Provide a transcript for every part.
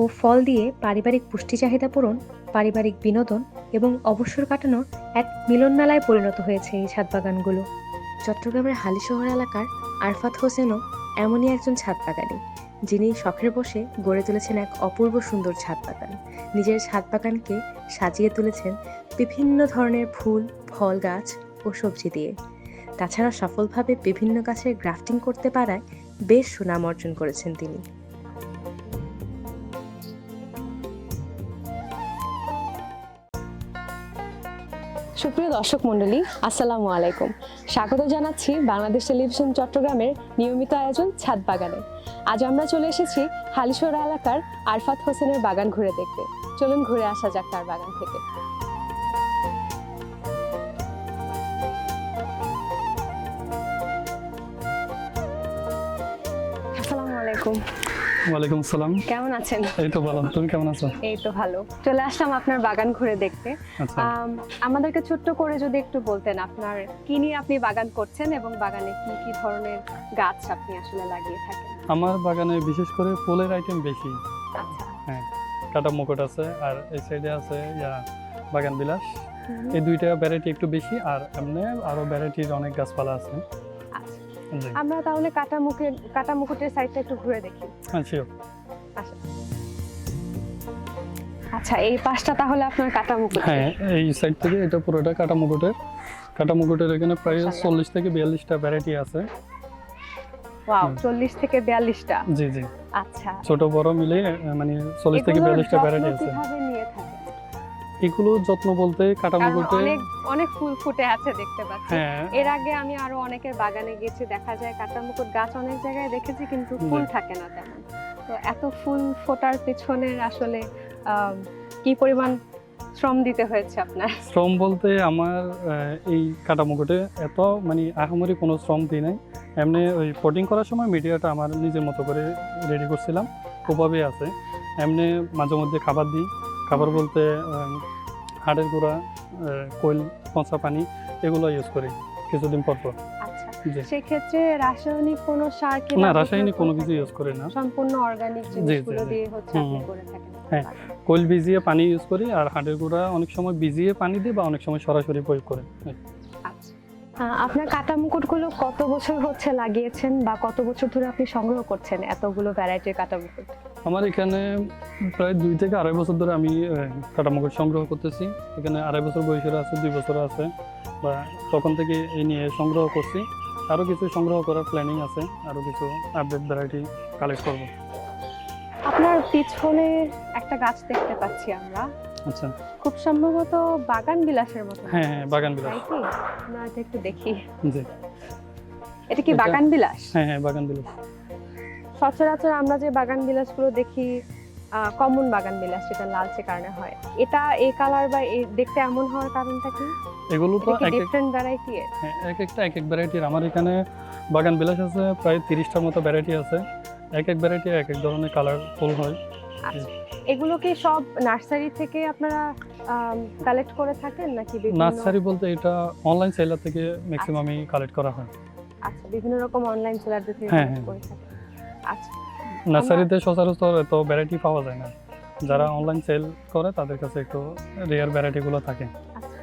ও ফল দিয়ে পারিবারিক পুষ্টি চাহিদা পূরণ, পারিবারিক বিনোদন এবং অবসর কাটানোর এক মিলন মেলায় পরিণত হয়েছে এই ছাদ বাগানগুলো চট্টগ্রামের হালিশহর এলাকার আরফাত হোসেনও এমনই একজন ছাদ বাগানি যিনি শখের বসে গড়ে তুলেছেন এক অপূর্ব সুন্দর ছাদ বাগান নিজের ছাদ বাগানকে সাজিয়ে তুলেছেন বিভিন্ন ধরনের ফুল, ফল গাছ ও সবজি দিয়ে। তাছাড়া সফলভাবে বিভিন্ন গাছের গ্রাফটিং করতে পারায় বেশ সুনাম অর্জন করেছেন তিনি। সুপ্রিয় দর্শক মণ্ডলী, আসসালামু আলাইকুম। স্বাগত জানাচ্ছি বাংলাদেশ টেলিভিশন চট্টগ্রামের নিয়মিত আয়োজন ছাদ বাগানে। আজ আমরা চলে এসেছি হালিশোরা এলাকার আরফাত হোসেনের বাগান ঘুরে দেখতে। চলুন ঘুরে আসা যাক তার বাগান থেকে। আসসালামু আলাইকুম। ওয়ালাইকুম আসসালাম কেমন আছেন? এই তো ভালো। তুমি কেমন আছো? এই তো ভালো। চলে আসলাম আপনার বাগান ঘুরে দেখতে। আচ্ছা। আমাদেরকে ছোট্ট করে যদি একটু বলতেন আপনার কি নিয়ে আপনি বাগান করছেন এবং বাগানে কি কি ধরনের গাছ আপনি আসলে লাগিয়ে থাকেন? আমার বাগানে বিশেষ করে ফুলের আইটেম বেশি। আচ্ছা। কাটা মুকুট আছে আর এই সাইডে আছে ইয়া বাগান বিলাস। এই দুইটা ভ্যারাইটি একটু বেশি আর এমনি আরও ভ্যারাইটির অনেক গাছপালা আছে। আমরা তাহলে কাটা মুখে কাটা মুকুটের সাইডটা একটু ঘুরে দেখি। হ্যাঁ শিওর আচ্ছা। এই পাশটা তাহলে আপনার কাটা মুকুট হ্যাঁ এই সাইড থেকে এটা পুরোটা কাটা মুকুটের কাটা মুকুটের এখানে প্রায়। চল্লিশ থেকে বিয়াল্লিশটা ভ্যারাইটি আছে। Wow hmm. চল্লিশ থেকে বিয়াল্লিশটা। জি জি। আচ্ছা। ছোট বড় মিলে মানে চল্লিশ থেকে এগুলোর বিয়াল্লিশটা যত্ন ভ্যারাইটি আছে। কীভাবে নিয়ে থাকেন? এগুলো যত্ন বলতে কাটা কারণ মুকুটে অনেক অনেক ফুল ফুটে আছে দেখতে পাচ্ছি। হ্যাঁ। এর আগে আমি আরও অনেকের বাগানে গেছি দেখা যায় কাটা মুকুট গাছ অনেক জায়গায় দেখেছি কিন্তু ফুল থাকে না তেমন। তো এত ফুল ফোটার পেছনের আসলে কি পরিমাণ শ্রম দিতে হয়েছে আপনার? শ্রম বলতে আমার এই কাটা মুকুটে এত মানে আহামরি কোনো শ্রম দিই নাই। এমনি ওই পটিং করার সময় মিডিয়াটা আমার নিজের মতো করে রেডি করছিলাম ওভাবে আছে। এমনি মাঝে মধ্যে খাবার দিই। খাবার বলতে হাড়ের গুঁড়া কোয়েল পচা পানি এগুলো ইউজ করি কিছুদিন পর পর। আচ্ছা সেক্ষেত্রে রাসায়নিক কোনো সার কি না রাসায়নিক কোনো কিছু ইউজ করি না। সম্পূর্ণ অর্গানিক জিনিসগুলো দিয়ে হচ্ছে আপনি করে থাকেন। হ্যাঁ। কোয়েল ভিজিয়ে পানি ইউজ করি আর হাড়ের গুঁড়া অনেক সময় ভিজিয়ে পানি দিই বা অনেক সময় সরাসরি প্রয়োগ করে। আচ্ছা। আপনার কাটা মুকুটগুলো কত বছর হচ্ছে লাগিয়েছেন বা কত বছর ধরে আপনি সংগ্রহ করছেন এতগুলো ভ্যারাইটির কাটা মুকুট? আমার এখানে প্রায় দুই থেকে আড়াই বছর ধরে আমি আহ, কাটা মুকুট সংগ্রহ করতেছি। এখানে আড়াই বছর বয়সের আছে দুই বছর আছে। বা তখন থেকে এই নিয়ে সংগ্রহ করছি। আরও কিছু সংগ্রহ করার প্ল্যানিং আছে আরও কিছু আপডেট ভ্যারাইটি কালেক্ট করব। আপনার পিছনে একটা গাছ দেখতে পাচ্ছি আমরা। আচ্ছা। খুব সম্ভবত বাগান বিলাসের মতো। হ্যাঁ হ্যাঁ বাগান বিলাস। এটা একটু দেখি। জি। এটা কি বাগান বিলাস? হ্যাঁ হ্যাঁ বাগান বিলাস। সচরাচর আমরা যে বাগান বিলাসগুলো দেখি কমন বাগান বিলাস যেটা লালচে কারণে হয় এটা এই কালার বা এই দেখতে এমন হওয়ার কারণটা কি? এগুলো তো এক ডিফারেন্ট ভ্যারাইটি হ্যাঁ, এক একটা এক এক ভ্যারাইটির আমার এখানে বাগান বিলাস আছে প্রায় তিরিশটার মতো ভ্যারাইটি আছে। এক এক ভ্যারাইটি এক এক ধরনের কালার ফুল হয়। আচ্ছা এগুলো কি সব নার্সারি থেকে আপনারা কালেক্ট করে থাকেন নাকি নার্সারি বলতে এটা অনলাইন সেলার থেকে ম্যাক্সিমামই কালেক্ট করা হয়। আচ্ছা বিভিন্ন রকম অনলাইন সেলার থেকে হ্যাঁ, হ্যাঁ। করে থাকেন। আচ্ছা। নার্সারিতে সচরাচর এত ভ্যারাইটি পাওয়া যায় না। যারা অনলাইন সেল করে তাদের কাছে একটু রেয়ার ভ্যারাইটিগুলো থাকে। আচ্ছা।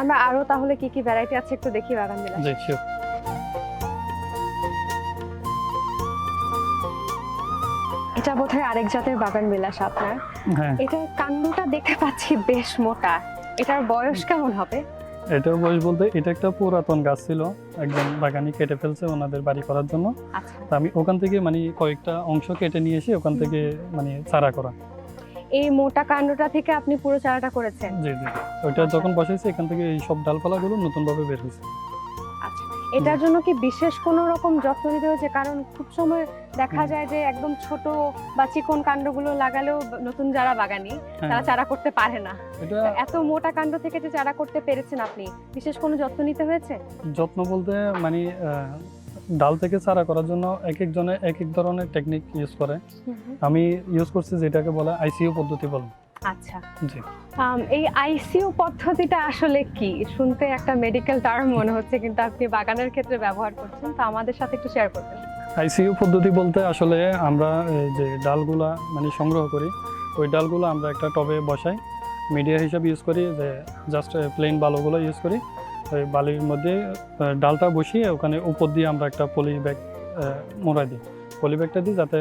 আমরা আরও তাহলে কি কি ভ্যারাইটি আছে একটু দেখি বাগান বিলাস জি শিওর এটা বোধহয় আরেক জাতের বাগান বিলাস আপনার হ্যাঁ। এটা কাণ্ডটা দেখতে পাচ্ছি বেশ মোটা। এটার বয়স কেমন হবে? এটার বয়স বলতে এটা একটা পুরাতন গাছ ছিল একজন বাগানি কেটে ফেলছে ওনাদের বাড়ি করার জন্য। আচ্ছা। তা আমি ওখান থেকে মানে কয়েকটা অংশ কেটে নিয়ে এসে ওখান থেকে মানে চারা করা। এই মোটা কাণ্ডটা থেকে আপনি পুরো চারাটা করেছেন? জি জি ওইটা যখন বসাইছে এখান থেকে এই সব ডালপালাগুলো নতুনভাবে বের হয়েছে। আচ্ছা এটার জন্য কি বিশেষ কোনো রকম যত্ন নিতে হয়েছে কারণ খুব সময় দেখা যায় যে একদম ছোট বা চিকন কাণ্ডগুলো লাগালেও নতুন যারা বাগানি হ্যাঁ, তারা চারা করতে পারে না। এত মোটা কাণ্ড থেকে যে চারা করতে পেরেছেন আপনি বিশেষ কোনো যত্ন নিতে হয়েছে? যত্ন বলতে মানে ডাল থেকে চারা করার জন্য এক একজনে এক এক ধরনের টেকনিক ইউজ করে। আমি ইউজ করছি যেটাকে বলে আইসিইউ পদ্ধতি বলে। আচ্ছা। এই আইসিইউ পদ্ধতিটা আসলে কি? শুনতে একটা মেডিকেল টার্ম মনে হচ্ছে কিন্তু আপনি বাগানের ক্ষেত্রে ব্যবহার করছেন তো আমাদের সাথে একটু শেয়ার করবেন। আইসিইউ পদ্ধতি বলতে আসলে আমরা এই যে ডালগুলা মানে সংগ্রহ করি ওই ডালগুলো আমরা একটা টবে বসাই মিডিয়া হিসাবে ইউজ করি যে জাস্ট প্লেন বালুগুলো ইউজ করি ওই বালির মধ্যে ডালটা বসিয়ে ওখানে উপর দিয়ে আমরা একটা পলি ব্যাগ মোড়াই দিই। পলি ব্যাগটা দিই যাতে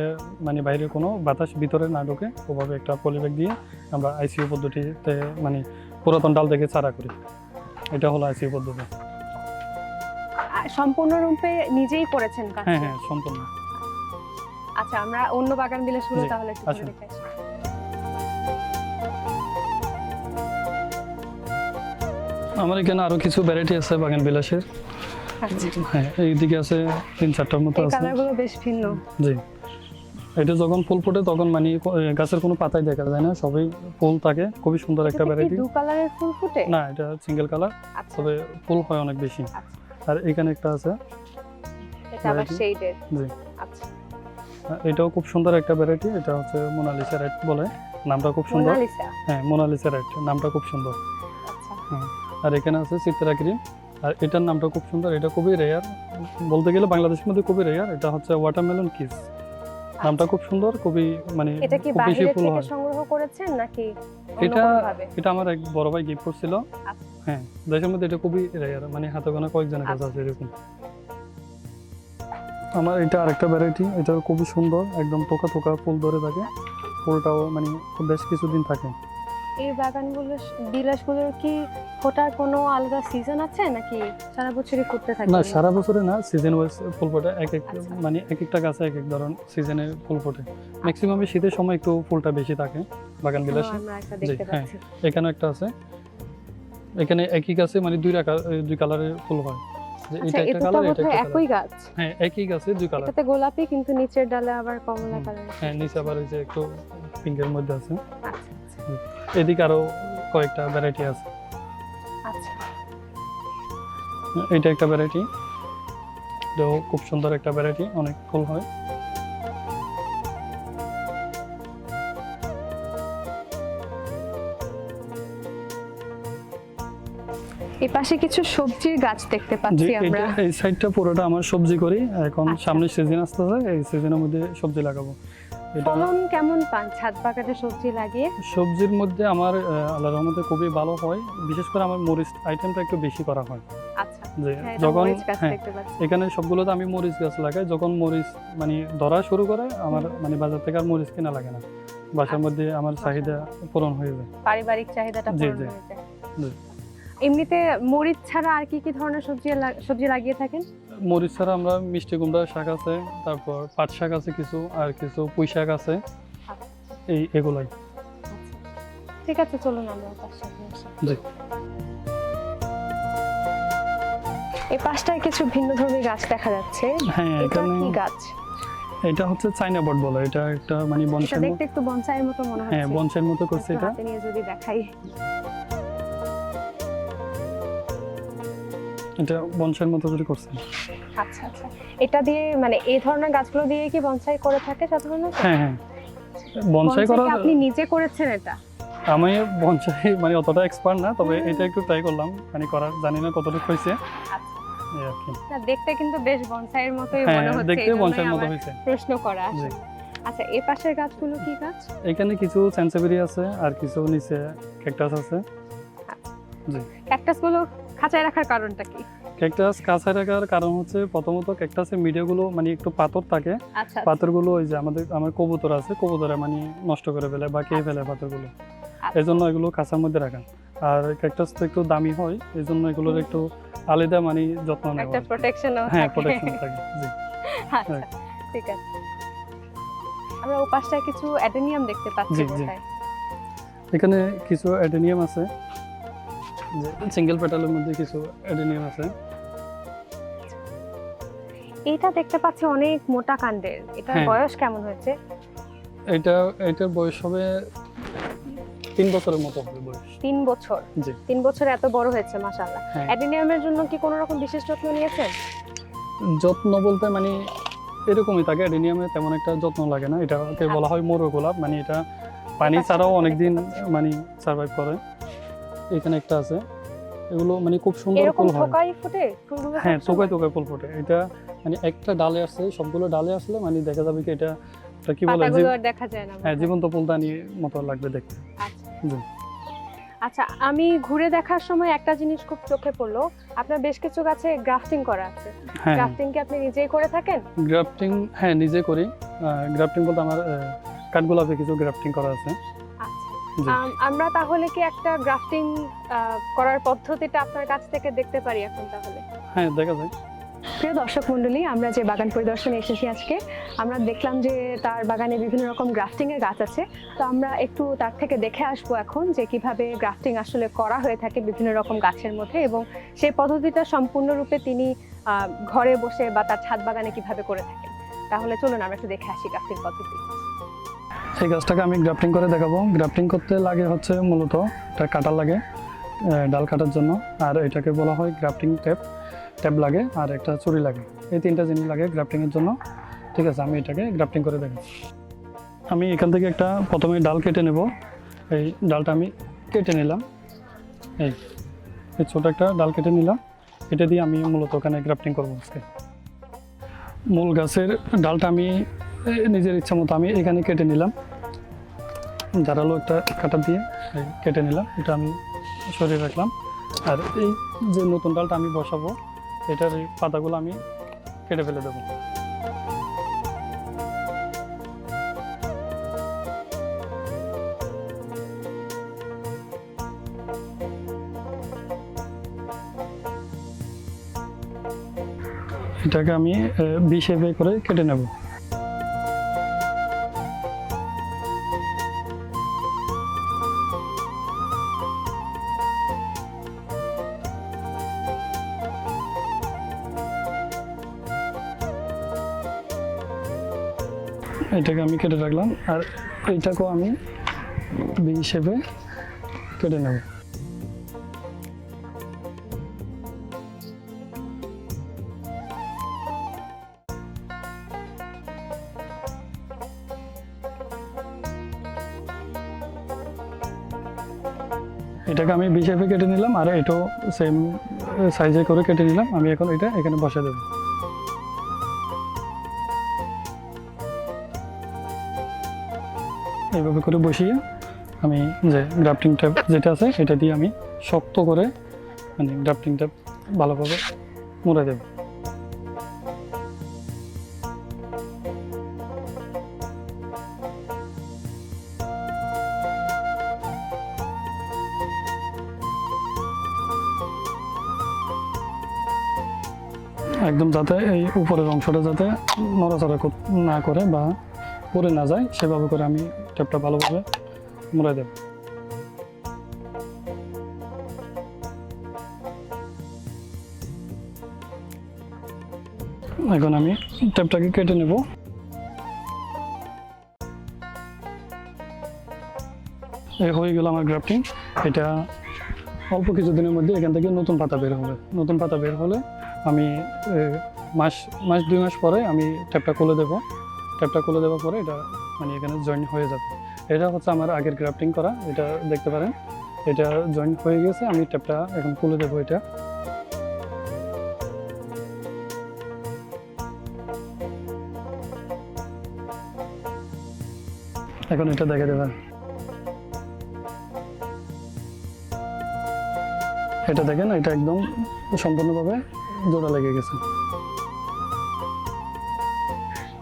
মানে বাইরে কোনো বাতাস ভিতরে না ঢোকে। ওভাবে একটা পলিব্যাগ দিয়ে আমরা আইসিইউ পদ্ধতিতে মানে পুরাতন ডাল থেকে চারা করি। এটা হলো আইসিইউ পদ্ধতি। সম্পূর্ণরূপে নিজেই করেছেন কাজ? হ্যাঁ হ্যাঁ সম্পূর্ণ। আচ্ছা আমরা অন্য বাগান বিলাসগুলো জি, তাহলে একটু। দেখে আমার এখানে আরও কিছু ভ্যারাইটি আছে বাগান বিলাসের। হ্যাঁ এইদিকে আছে তিন চারটার মতো আছে। কালারগুলো বেশ ভিন্ন। জি। এটা যখন ফুল ফোটে তখন মানে গাছের কোনো পাতাই দেখা যায় না। সবই ফুল থাকে খুবই সুন্দর একটা ভ্যারাইটি দু কালারের ফুল ফুটে? না এটা সিঙ্গেল কালার আচ্ছা। তবে ফুল হয় অনেক বেশি। আচ্ছা। আর এখানে একটা আছে এটা আবার? শেডের জি। আচ্ছা। এটাও খুব সুন্দর একটা ভ্যারাইটি এটা হচ্ছে মোনালিসা রেড বলে। নামটা খুব সুন্দর। হ্যাঁ মোনালিসা রেড নামটা খুব সুন্দর। আচ্ছা। আর এখানে আছে চিত্রা ক্রিম। আর এটার নামটা খুব সুন্দর এটা খুবই রেয়ার বলতে গেলে বাংলাদেশের মধ্যে খুবই রেয়ার এটা হচ্ছে ওয়াটারমেলন কিস নামটা খুব সুন্দর খুবই মানে এটা কি বাইরে থেকে সংগ্রহ করেছেন নাকি এটা এটা আমার এক বড় ভাই গিফট করছিল। আচ্ছা। হ্যাঁ দেশের মধ্যে এটা খুবই রেয়ার মানে হাতে গোনা কয়েকজনের কাছে আচ্ছা। আছে এরকম। আমার এটা আরেকটা ভ্যারাইটি এটা খুবই সুন্দর একদম তোকা তোকা ফুল ধরে থাকে। ফুলটাও মানে খুব বেশ কিছুদিন থাকে। এই বাগানগুলো বিলাসগুলোর কি ফোটার কোনো আলাদা সিজন আছে নাকি সারা বছরই ফুটতে থাকে? না সারা বছরে না সিজন ওয়াইজ ফুল ফোটে। এক এক আচ্ছা। মানে এক একটা গাছে এক এক ধরন সিজনে ফুল ফোটে। ম্যাক্সিমামে শীতের সময় একটু ফুলটা বেশি থাকে বাগান বিলাসে। জি, দেখতে হ্যাঁ। এখানে একটা আছে। এখানে একই গাছে মানে দুই রাখা দুই কালারের ফুল হয়। আচ্ছা এটা একটা কালার এটা একটা একই গাছ? হ্যাঁ একই গাছে দুই কালার এটাতে গোলাপি কিন্তু নিচের ডালে আবার কমলা। কালার হ্যাঁ নিচে আবার ওই যে একটু পিঙ্কের মধ্যে আছে। আচ্ছা। এদিকে আরও কয়েকটা ভ্যারাইটি আছে। আচ্ছা। এটা একটা ভ্যারাইটি এটাও খুব সুন্দর একটা ভ্যারাইটি অনেক ফুল হয়। এই পাশে কিছু সবজির গাছ দেখতে পাচ্ছি আমরা। এই সাইডটা পুরোটা আমার সবজি করি এখন আচ্ছা। সামনে সিজন আসতেছে এই সিজনের মধ্যে সবজি লাগাবো। ফলন কেমন পান? ছাদ বাগানে সবজি লাগিয়ে? সবজির মধ্যে আমার আল্লাহর রহমতে খুবই ভালো হয়। বিশেষ করে আমার মরিচ আইটেমটা একটু বেশি করা হয়। আচ্ছা। হ্যাঁ যখন হ্যাঁ এখানে সবগুলোতে আমি মরিচ গাছ লাগাই। যখন মরিচ মানে ধরা শুরু করে আমার মানে বাজার থেকে আর মরিচ কেনা লাগে না। বাসার আচ্ছা। মধ্যে আমার চাহিদা পূরণ হয়ে যায়। পারিবারিক চাহিদাটা পূরণ হয়ে যায়। এমনিতে মরিচ ছাড়া আর কি কি ধরনের সবজি সবজি লাগিয়ে থাকেন? মরিচ ছাড়া আমরা মিষ্টি কুমড়া শাক আছে তারপর পাট শাক আছে কিছু আর কিছু পুঁই শাক আছে। এই এগুলাই। ঠিক আছে চলুন আমরা। জি। এই পাশটায় কিছু ভিন্ন ধর্মী গাছ দেখা যাচ্ছে। হ্যাঁ এটা কি গাছ? এটা হচ্ছে চাইনা বট বলে এটা একটা মানে বনসাই দেখতে একটু বনসাইয়ের মতো মনে হয় হ্যাঁ বনসাইয়ের মতো করছে এটা। নিয়ে যদি দেখাই। এটা বনসাইয়ের মতো করে করছেন। আচ্ছা আচ্ছা। এটা দিয়ে মানে এই ধরনের গাছগুলো দিয়ে কি বনসাই করে থাকে সাধারণত? হ্যাঁ হ্যাঁ। বনসাই করা আপনি নিজে করেছেন এটা? আমি বনসাই মানে অতটা এক্সপার্ট না তবে এটা একটু ট্রাই করলাম। মানে করার জানি না কতটুকু হয়েছে। আচ্ছা। দেখতে কিন্তু বেশ বনসাইয়ের মতোই হ্যাঁ মনে হচ্ছে। দেখতে বনসাইয়ের মতো হয়েছে। প্রশ্ন করা জি। আচ্ছা এই পাশের গাছগুলো কি গাছ? এখানে কিছু সেন্সেবেরি আছে আর কিছু নিচে ক্যাকটাস আছে। ক্যাকটাসগুলো খাঁচায় রাখার কারণটা কি? ক্যাকটাস কাছে রাখার কারণ হচ্ছে প্রথমত ক্যাকটাসের মিডিয়াগুলো মানে একটু পাথর থাকে। আচ্ছা পাথরগুলো ওই যে আমাদের আমার কবুতর আছে কবুতরে মানে নষ্ট করে ফেলে বা খেয়ে ফেলে পাথরগুলো। আচ্ছা। এই জন্য এগুলো কাঁচার মধ্যে রাখা আর ক্যাকটাস তো একটু দামি হয় এই জন্য এগুলোর একটু আলাদা মানে যত্ন নেওয়া একটা হয়। প্রোটেকশনও হ্যাঁ প্রোটেকশন থাকে জি। আচ্ছা হ্যাঁ। ঠিক আছে। আমরা ও পাশটায় কিছু অ্যাডেনিয়াম দেখতে পাচ্ছি। এখানে কিছু অ্যাডেনিয়াম আছে। সিঙ্গেল পেটালের মধ্যে কিছু অ্যাডেনিয়াম আছে। এইটা দেখতে পাচ্ছি অনেক মোটা কাণ্ডের। এটার হ্যাঁ। বয়স কেমন হয়েছে? এটা এটার বয়স হবে তিন বছরের মতো হবে বয়স। তিন বছর? জি। তিন বছরে এত বড় হয়েছে মাশাআল্লাহ। অ্যাডিনিয়ামের জন্য কি কোনো রকম বিশেষ যত্ন নিয়েছেন? যত্ন বলতে মানে এরকমই থাকে অ্যাডেনিয়ামে তেমন একটা যত্ন লাগে না। এটাকে বলা হয় মোরো গোলাপ মানে এটা পানি আচ্ছা, ছাড়াও অনেকদিন আচ্ছা। মানে সার্ভাইভ করে। এখানে একটা আছে। এগুলো মানে খুব সুন্দর ফুল হয়। ফুটে? হ্যাঁ? তোকায় তোকায় ফুল ফোটে। এটা মানে একটা ডালে আসছে সবগুলো ডালে আসলে মানে দেখা যাবে কি এটা এটা কি বলে? দেখা যায় না হ্যাঁ। জীবন্ত ফুলদানি মতো লাগবে দেখতে। আচ্ছা। আচ্ছা আমি ঘুরে দেখার সময় একটা জিনিস খুব চোখে পড়ল। আপনার বেশ কিছু গাছে গ্রাফটিং করা আছে। হ্যাঁ। গ্রাফটিং কি আপনি নিজেই করে থাকেন? গ্রাফটিং হ্যাঁ নিজে করি। গ্রাফটিং বলতে আমার কাঠগোলাপে কিছু গ্রাফটিং করা আছে। আমরা তাহলে কি একটা গ্রাফটিং করার পদ্ধতিটা আপনার কাছ থেকে দেখতে পারি এখন তাহলে? হ্যাঁ দেখা যায় প্রিয় দর্শক মন্ডলী আমরা যে বাগান পরিদর্শনে এসেছি আজকে আমরা দেখলাম যে তার বাগানে বিভিন্ন রকম গ্রাফটিং এর গাছ আছে। তো আমরা একটু তার থেকে দেখে আসব এখন যে কীভাবে গ্রাফটিং আসলে করা হয়ে থাকে বিভিন্ন রকম গাছের মধ্যে এবং সেই পদ্ধতিটা সম্পূর্ণরূপে তিনি আহ, ঘরে বসে বা তার ছাদ বাগানে কীভাবে করে থাকেন। তাহলে চলুন আমরা একটু দেখে আসি গ্রাফটিং পদ্ধতি। এই গাছটাকে আমি গ্রাফটিং করে দেখাবো। গ্রাফটিং করতে লাগে হচ্ছে মূলত এটা কাটা লাগে ডাল কাটার জন্য। আর এটাকে বলা হয় গ্রাফটিং ট্যাপ ট্যাপ লাগে আর একটা চুরি লাগে। এই তিনটা জিনিস লাগে গ্রাফটিংয়ের জন্য। ঠিক আছে, আমি এটাকে গ্রাফটিং করে দেখাচ্ছি। আমি এখান থেকে একটা প্রথমে ডাল কেটে নেব। এই ডালটা আমি কেটে নিলাম। এই এই ছোটো একটা ডাল কেটে নিলাম। এটা দিয়ে আমি মূলত ওখানে গ্রাফটিং করব আজকে। মূল গাছের ডালটা আমি নিজের ইচ্ছা মতো আমি এখানে কেটে নিলাম। ধারালো একটা কাটা দিয়ে কেটে নিলাম। এটা আমি সরিয়ে রাখলাম। আর এই যে নতুন ডালটা আমি বসাবো, এটার এই পাতাগুলো আমি কেটে ফেলে দেবো। এটাকে আমি বিষ করে কেটে নেব। এটাকে আমি কেটে রাখলাম আর এইটাকেও আমি বি হিসেবে কেটে নেব। এটাকে আমি বিশেফে কেটে নিলাম আর এটাও সেম সাইজে করে কেটে নিলাম। আমি এখন এটা এখানে বসে দেবো। এইভাবে করে বসিয়ে আমি যে গ্রাফটিং ট্যাপ যেটা আছে সেটা দিয়ে আমি শক্ত করে মানে গ্রাফটিং ট্যাপ ভালোভাবে মুড়ে দেব। একদম যাতে এই উপরের অংশটা যাতে নড়াচড়া না করে বা পড়ে না যায়, সেভাবে করে আমি ট্যাপটা ভালোভাবে মুড়ে দেব। এখন আমি ট্যাপটাকে কেটে নেব। হয়ে গেল আমার গ্রাফটিং। এটা অল্প কিছুদিনের মধ্যে এখান থেকে নতুন পাতা বের হবে। নতুন পাতা বের হলে আমি মাস মাস দুই মাস পরে আমি ট্যাপটা খুলে দেবো। ট্যাপটা খুলে দেওয়ার পরে এটা মানে এখানে জয়েন হয়ে যাবে। এটা হচ্ছে আমার আগের গ্রাফটিং করা, এটা দেখতে পারেন। এটা জয়েন হয়ে গেছে, আমি ট্যাপটা এখন খুলে দেবো এটা। এখন এটা দেখে দেবেন। এটা দেখেন, এটা একদম সম্পূর্ণভাবে জোড়া লেগে গেছে।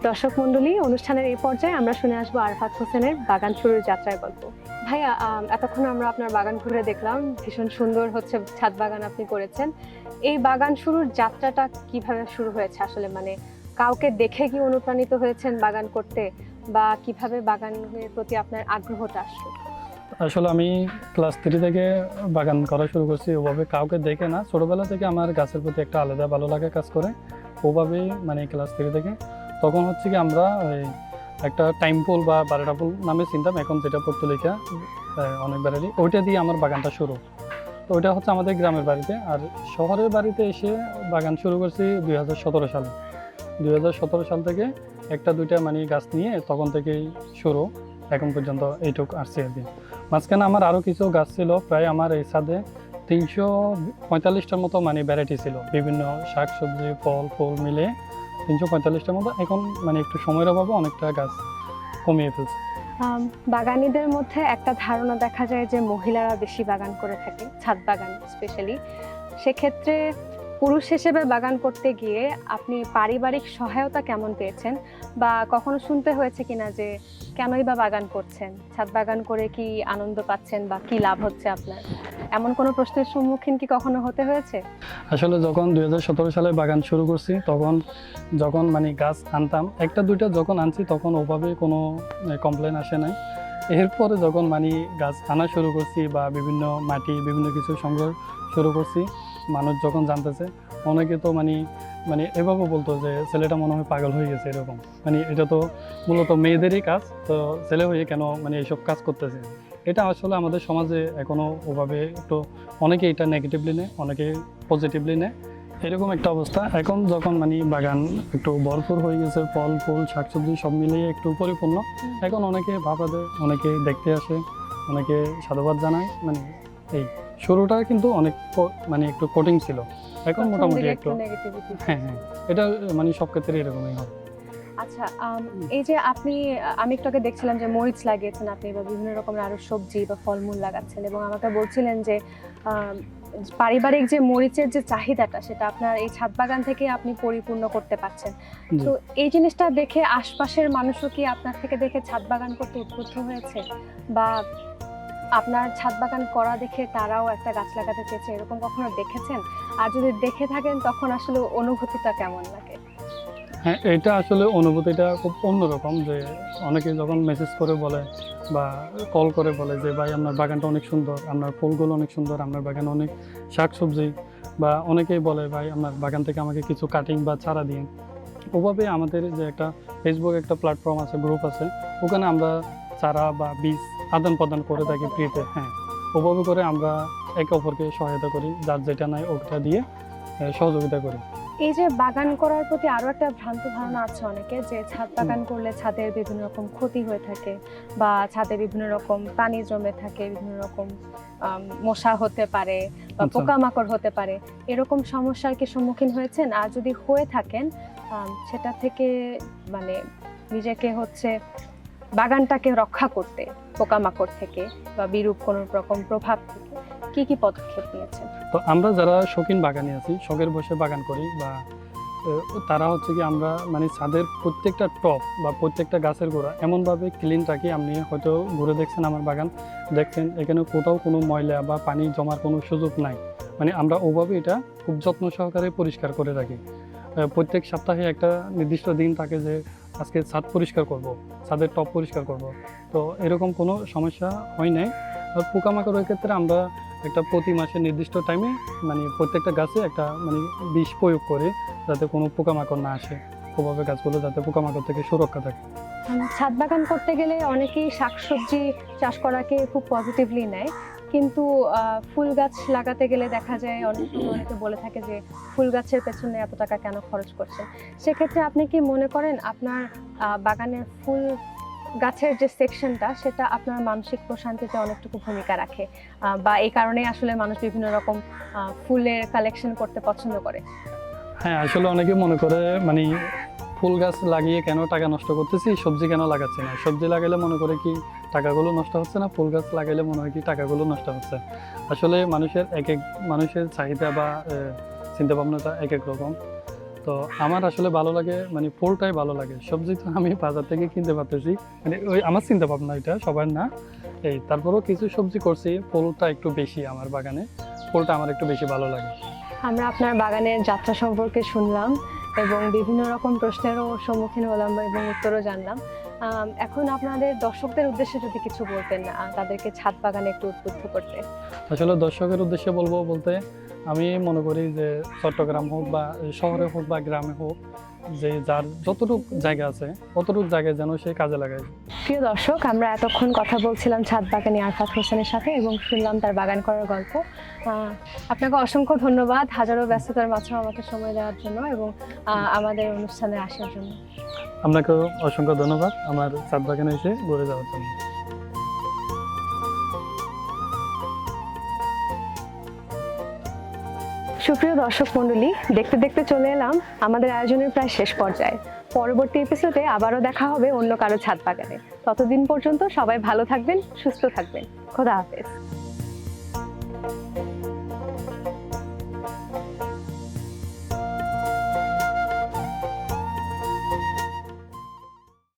দর্শক মণ্ডলী, অনুষ্ঠানের এই পর্যায়ে আমরা শুনে আসব আরফাত হোসেনের বাগান শুরুর যাত্রায় গল্প। ভাইয়া এতক্ষণ আমরা আপনার বাগান ঘুরে দেখলাম, ভীষণ সুন্দর হচ্ছে ছাদ বাগান আপনি করেছেন। এই বাগান শুরুর যাত্রাটা কীভাবে শুরু হয়েছে আসলে? মানে কাউকে দেখে কি অনুপ্রাণিত হয়েছেন বাগান করতে, বা কীভাবে বাগানের প্রতি আপনার আগ্রহটা আসলো? আসলে আমি ক্লাস থ্রি থেকে বাগান করা শুরু করছি, ওভাবে কাউকে দেখে না। ছোটবেলা থেকে আমার গাছের প্রতি একটা আলাদা ভালো লাগা কাজ করে, ওভাবেই মানে ক্লাস থ্রি থেকে। তখন হচ্ছে কি আমরা একটা টাইম পোল বা বারোটা পোল নামে চিনতাম, এখন যেটা পর্তুলিকা অনেক ভ্যারাইটি ওইটা দিয়ে আমার বাগানটা শুরু। তো ওইটা হচ্ছে আমাদের গ্রামের বাড়িতে, আর শহরের বাড়িতে এসে বাগান শুরু করছি দুই হাজার সতেরো সালে। দুই হাজার সতেরো সাল থেকে একটা, দুইটা মানে গাছ নিয়ে তখন থেকেই শুরু, এখন পর্যন্ত এইটুক আসছে আর কি। মাঝখানে আমার আরও কিছু গাছ ছিল, প্রায় আমার এই ছাদে তিনশো পঁয়তাল্লিশটার মতো মানে ভ্যারাইটি ছিল। বিভিন্ন শাক সবজি ফল, ফুল মিলে তিনশো পঁয়তাল্লিশটার মতো এখন মানে একটু সময়ের অভাবে অনেকটা গাছ কমিয়ে ফেলছে। বাগানিদের মধ্যে একটা ধারণা দেখা যায় যে মহিলারা বেশি বাগান করে থাকে, ছাদ বাগান স্পেশালি সেক্ষেত্রে পুরুষ হিসেবে বাগান করতে গিয়ে আপনি পারিবারিক সহায়তা কেমন পেয়েছেন? বা কখনো শুনতে হয়েছে কিনা যে কেনই বা বাগান করছেন? ছাদ বাগান করে কি আনন্দ পাচ্ছেন বা কি লাভ হচ্ছে আপনার? এমন কোনো প্রশ্নের সম্মুখীন কি কখনো হতে হয়েছে? আসলে যখন দু হাজার সতেরো সালে বাগান শুরু করছি, তখন যখন মানে গাছ আনতাম, একটা দুইটা যখন আনছি, তখন ওভাবে কোনো কমপ্লেন আসে নাই। এরপরে যখন মানে গাছ আনা শুরু করছি বা বিভিন্ন মাটি, বিভিন্ন কিছু সংগ্রহ শুরু করছি মানুষ যখন জানতেছে, অনেকে তো মানে মানে এভাবে বলতো যে ছেলেটা মনে হয় পাগল হয়ে গেছে এরকম। মানে এটা তো মূলত মেয়েদেরই কাজ, তো ছেলে হয়ে কেন মানে এইসব কাজ করতেছে? এটা আসলে আমাদের সমাজে এখনও ওভাবে একটু অনেকে এটা নেগেটিভলি নেয়, অনেকে পজিটিভলি নেয়। এরকম একটা অবস্থা। এখন যখন মানে বাগান একটু ভরপুর হয়ে গেছে, ফল, ফুল, শাকসবজি সব মিলিয়ে একটু পরিপূর্ণ। এখন অনেকে ভাবা দেয় অনেকে দেখতে আসে, অনেকে সাধুবাদ জানায় মানে এই। শুরুটা কিন্তু অনেক মানে একটু কঠিন ছিল। এখন মোটামুটি একটু হ্যাঁ হ্যাঁ। এটা মানে সব ক্ষেত্রে এরকমই হয়। আচ্ছা এই যে আপনি আমি একটু আগে দেখছিলাম যে মরিচ লাগিয়েছেন আপনি বা বিভিন্ন রকমের আরও সবজি বা ফলমূল লাগাচ্ছেন এবং আমাকে বলছিলেন যে পারিবারিক যে মরিচের যে চাহিদাটা সেটা আপনার এই ছাদ বাগান থেকে আপনি পরিপূর্ণ করতে পারছেন। তো এই জিনিসটা দেখে আশপাশের মানুষও কি আপনার থেকে দেখে ছাদ বাগান করতে উদ্বুদ্ধ হয়েছে? বা আপনার ছাদ বাগান করা দেখে তারাও একটা গাছ লাগাতে চেয়েছে, এরকম কখনো দেখেছেন? আর যদি দেখে থাকেন, তখন আসলে অনুভূতিটা কেমন লাগে? হ্যাঁ এটা আসলে অনুভূতিটা খুব অন্যরকম যে অনেকে যখন মেসেজ করে বলে বা কল করে বলে যে, ভাই, আপনার বাগানটা অনেক সুন্দর, আপনার ফুলগুলো অনেক সুন্দর, আপনার বাগানে অনেক শাকসবজি। বা অনেকেই বলে, ভাই, আপনার বাগান থেকে আমাকে কিছু কাটিং বা চারা দিন। ওভাবে আমাদের যে একটা ফেসবুক একটা প্ল্যাটফর্ম আছে গ্রুপ আছে, ওখানে আমরা চারা বা বীজ আদান প্রদান করে থাকি ফ্রিতে হ্যাঁ। ওভাবে করে আমরা একে অপরকে সহায়তা করি যার যেটা নাই ওটা দিয়ে সহযোগিতা করি। এই যে বাগান করার প্রতি আরও একটা ভ্রান্ত ধারণা আছে অনেকে যে ছাদ বাগান করলে ছাদের বিভিন্ন রকম ক্ষতি হয়ে থাকে বা ছাদে বিভিন্ন রকম পানি জমে থাকে বিভিন্ন রকম মশা হতে পারে বা আচ্ছা। পোকামাকড় হতে পারে। এরকম সমস্যার কি সম্মুখীন হয়েছেন? আর যদি হয়ে থাকেন সেটা থেকে মানে নিজেকে হচ্ছে বাগানটাকে রক্ষা করতে। পোকামাকড় থেকে বা বিরূপ কোনো রকম প্রভাব থেকে কি কি পদক্ষেপ নিয়েছেন? তো আমরা যারা শৌখিন বাগানে আছি, শখের বসে বাগান করি বা তারা হচ্ছে কি আমরা মানে ছাদের প্রত্যেকটা টপ বা প্রত্যেকটা গাছের গোড়া এমনভাবে ক্লিন রাখি। আপনি হয়তো ঘুরে দেখছেন আমার বাগান, দেখছেন এখানে কোথাও কোনো ময়লা বা পানি জমার কোনো সুযোগ নাই। মানে আমরা ওভাবে এটা খুব যত্ন সহকারে পরিষ্কার করে রাখি। প্রত্যেক সপ্তাহে একটা নির্দিষ্ট দিন থাকে যে আজকে ছাদ পরিষ্কার করব, ছাদের টপ পরিষ্কার করব। তো এরকম কোনো সমস্যা হয় নাই। আর পোকামাকড়ের ক্ষেত্রে আমরা একটা প্রতি মাসে নির্দিষ্ট টাইমে মানে প্রত্যেকটা গাছে একটা মানে বিষ প্রয়োগ করে যাতে কোনো পোকামাকড় না আসে। ওভাবে গাছগুলো যাতে পোকামাকড় থেকে সুরক্ষা থাকে। ছাদ বাগান করতে গেলে অনেকেই শাকসবজি চাষ করাকে খুব পজিটিভলি নেয়। কিন্তু ফুল গাছ লাগাতে গেলে দেখা যায় অনেক অনেকে বলে থাকে যে ফুল গাছের পেছনে এত টাকা কেন খরচ করছে সেক্ষেত্রে আপনি কি মনে করেন আপনার বাগানের ফুল গাছের যে সেকশনটা সেটা আপনার মানসিক প্রশান্তিতে অনেকটুকু ভূমিকা রাখে বা এই কারণে আসলে মানুষ বিভিন্ন রকম ফুলের কালেকশন করতে পছন্দ করে। হ্যাঁ আসলে অনেকে মনে করে মানে ফুল গাছ লাগিয়ে কেন টাকা নষ্ট করতেছি, সবজি কেন লাগাচ্ছি না? সবজি লাগাইলে মনে করে কি টাকাগুলো নষ্ট হচ্ছে না? ফুল গাছ লাগাইলে মনে হয় কি টাকাগুলো নষ্ট হচ্ছে? আসলে মানুষের এক এক, মানুষের চাহিদা বা চিন্তা ভাবনাটা এক এক রকম। তো আমার আসলে ভালো লাগে মানে ফুলটাই ভালো লাগে। সবজি তো আমি বাজার থেকে কিনতে পারতেছি। মানে ওই আমার চিন্তা ভাবনা এটা সবার না। এই তারপরেও কিছু সবজি করছি ফুলটা একটু বেশি আমার বাগানে ফুলটা আমার একটু বেশি ভালো লাগে। আমরা আপনার বাগানের যাত্রা সম্পর্কে শুনলাম এবং বিভিন্ন রকম প্রশ্নেরও সম্মুখীন হলাম এবং উত্তরও জানলাম। এখন আপনাদের দর্শকদের উদ্দেশ্যে যদি কিছু বলতেন তাদেরকে ছাদ বাগানে একটু উদ্বুদ্ধ করতে। আসলে দর্শকের উদ্দেশ্যে বলব বলতে আমি মনে করি যে চট্টগ্রাম হোক বা শহরে হোক বা গ্রামে হোক যে যার যতটুক জায়গা আছে ততটুক জায়গায় যেন সে কাজে লাগায়। প্রিয় দর্শক আমরা এতক্ষণ কথা বলছিলাম ছাদ বাগানি আরফাত হোসেনের সাথে এবং শুনলাম তার বাগান করার গল্প। আপনাকে অসংখ্য ধন্যবাদ হাজারো ব্যস্ততার মাঝেও আমাকে সময় দেওয়ার জন্য এবং আমাদের অনুষ্ঠানে আসার জন্য। আপনাকেও অসংখ্য ধন্যবাদ আমার চাঁদ বাগানে এসে ঘুরে যাওয়ার জন্য। সুপ্রিয় দর্শক মন্ডলী দেখতে দেখতে চলে এলাম আমাদের আয়োজনের প্রায় শেষ পর্যায়ে। পরবর্তী এপিসোডে আবারও দেখা হবে অন্য কারও ছাদ বাগানে। ততদিন পর্যন্ত সবাই ভালো থাকবেন, সুস্থ থাকবেন। খোদা হাফেজ।